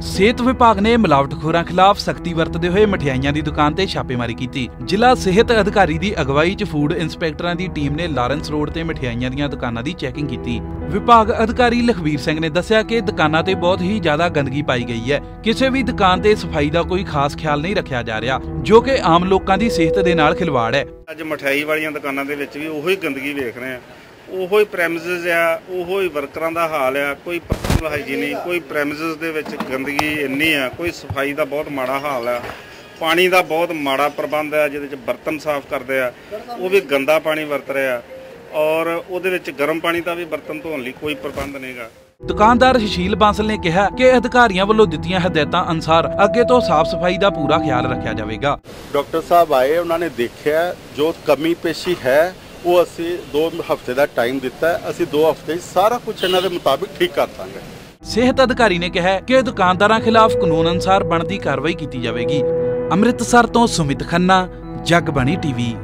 ਸਿਹਤ ਵਿਭਾਗ ਨੇ ਮਿਲਾਵਟਖੋਰਾਂ ਖਿਲਾਫ ਸਖਤੀ ਵਰਤਦੇ ਹੋਏ ਮਠਿਆਈਆਂ ਦੀ ਦੁਕਾਨ ਤੇ ਛਾਪੇਮਾਰੀ ਕੀਤੀ। ਜ਼ਿਲ੍ਹਾ ਸਿਹਤ ਅਧਿਕਾਰੀ ਦੀ ਅਗਵਾਈ 'ਚ ਫੂਡ ਇੰਸਪੈਕਟਰਾਂ ਦੀ ਟੀਮ ਨੇ ਲਾਰੈਂਸ ਰੋਡ ਤੇ ਮਠਿਆਈਆਂ ਦੀਆਂ ਦੁਕਾਨਾਂ ਦੀ ਚੈਕਿੰਗ ਕੀਤੀ। ਵਿਭਾਗ ਅਧਿਕਾਰੀ ਲਖਵੀਰ ਸਿੰਘ ਨੇ ਦੱਸਿਆ ਕਿ ਦੁਕਾਨਾਂ ਤੇ ਬਹੁਤ ਹੀ ਜ਼ਿਆਦਾ ਗੰਦਗੀ ਪਾਈ ਗਈ ਹੈ। ਕਿਸੇ ਵੀ ਦੁਕਾਨ ਤੇ ਸਫ਼ਾਈ ਦਾ ਕੋਈ ਖਾਸ ਖਿਆਲ ਨਹੀਂ ਰੱਖਿਆ ਜਾ ਰਿਹਾ, ਜੋ ਕਿ ਆਮ ਲੋਕਾਂ ਦੀ ਸਿਹਤ ਦੇ ਨਾਲ ਖਿਲਵਾੜ ਹੈ। ਅੱਜ ਮਠਿਆਈ ਵਾਲੀਆਂ ਦੁਕਾਨਾਂ ਦੇ ਵਿੱਚ ਵੀ ਉਹੀ ਗੰਦਗੀ ਵੇਖ ਰਹੇ ਆ ਉਹੋ ਹੀ ਪ੍ਰੈਮਿਸਿਸ ਆ ਉਹੋ ਹੀ ਵਰਕਰਾਂ ਦਾ ਹਾਲ ਆ ਕੋਈ ਪਰਸਨਲ ਹਾਈਜੀਨ ਨਹੀਂ ਕੋਈ ਪ੍ਰੈਮਿਸਿਸ ਦੇ ਵਿੱਚ ਗੰਦਗੀ ਇੰਨੀ ਆ ਕੋਈ ਸਫ਼ਾਈ ਦਾ ਬਹੁਤ ਮਾੜਾ ਹਾਲ ਆ ਪਾਣੀ ਦਾ ਬਹੁਤ ਮਾੜਾ ਪ੍ਰਬੰਧ ਆ ਜਿਹਦੇ ਵਿੱਚ ਬਰਤਨ ਸਾਫ਼ ਕਰਦੇ ਆ ਉਹ ਵੀ ਗੰਦਾ ਪਾਣੀ ਵਰਤ ਰਹੇ ਆ ਔਰ ਉਹਦੇ ਵਿੱਚ ਗਰਮ ਪਾਣੀ ਦਾ ਵੀ ਬਰਤਨ ਧੋਣ ਲਈ ਕੋਈ ਪ੍ਰਬੰਧ ਨਹੀਂਗਾ ਦੁਕਾਨਦਾਰ ਸੁਸ਼ੀਲ ਬਾਂਸਲ ਨੇ ਕਿਹਾ ਕਿ ਅਧਿਕਾਰੀਆਂ ਵੱਲੋਂ ਦਿੱਤੀਆਂ ਹਦਾਇਤਾਂ ਅਨੁਸਾਰ ਅੱਗੇ ਤੋਂ ਸਾਫ਼ ਸਫ਼ਾਈ ਦਾ ਪੂਰਾ ਖਿਆਲ ਰੱਖਿਆ ਜਾਵੇਗਾ। ਡਾਕਟਰ ਸਾਹਿਬ ਆਏ ਉਹਨਾਂ ਨੇ ਦੇਖਿਆ ਜੋ ਕਮੀ ਪੇਸ਼ੀ ਹੈ ਉਹ ਅਸੀਂ 2 ਹਫ਼ਤੇ ਦਾ ਟਾਈਮ ਦਿੱਤਾ ਅਸੀਂ 2 ਹਫ਼ਤੇ 'ਚ ਸਾਰਾ ਕੁਝ ਇਹਨਾਂ ਦੇ ਮੁਤਾਬਿਕ ਠੀਕ ਕਰ ਦਾਂਗੇ। ਸਿਹਤ ਅਧਿਕਾਰੀ ਨੇ ਕਿਹਾ ਕਿ ਦੁਕਾਨਦਾਰਾਂ ਖਿਲਾਫ ਕਾਨੂੰਨ ਅਨੁਸਾਰ ਬਣਦੀ ਕਾਰਵਾਈ ਕੀਤੀ ਜਾਵੇਗੀ। ਅੰਮ੍ਰਿਤਸਰ ਤੋਂ ਸੁਮਿਤ ਖੰਨਾ ਜਗਬਾਣੀ ਟੀਵੀ।